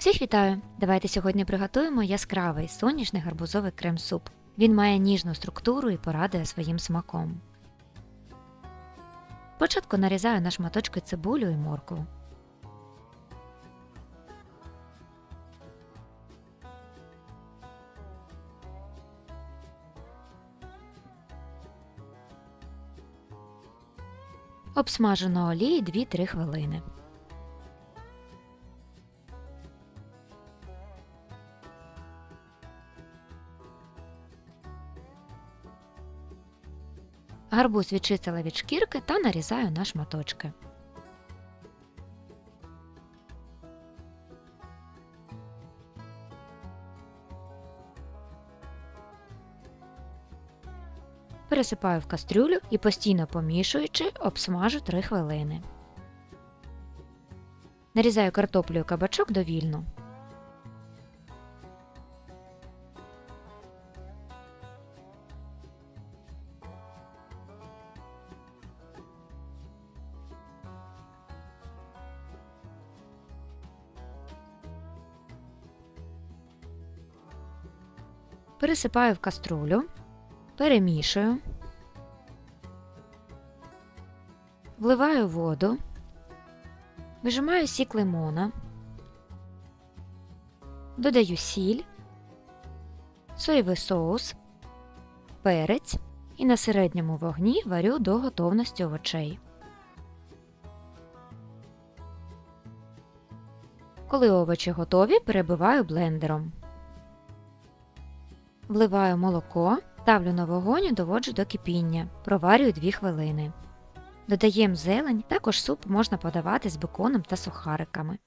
Всіх вітаю! Давайте сьогодні приготуємо яскравий соняшний гарбузовий крем-суп. Він має ніжну структуру і порадує своїм смаком. Спочатку нарізаю на шматочки цибулю і моркву. Обсмажу на олії 2-3 хвилини. Гарбуз відчистила від шкірки та нарізаю на шматочки. Пересипаю в кастрюлю і постійно помішуючи, обсмажу 3 хвилини. Нарізаю картоплю і кабачок довільно. Пересипаю в каструлю, перемішую, вливаю воду, вижимаю сік лимона, додаю сіль, соєвий соус, перець і на середньому вогні варю до готовності овочей. Коли овочі готові, перебиваю блендером. Вливаю молоко, ставлю на вогонь і доводжу до кипіння, проварюю 2 хвилини. Додаємо зелень, також суп можна подавати з беконом та сухариками.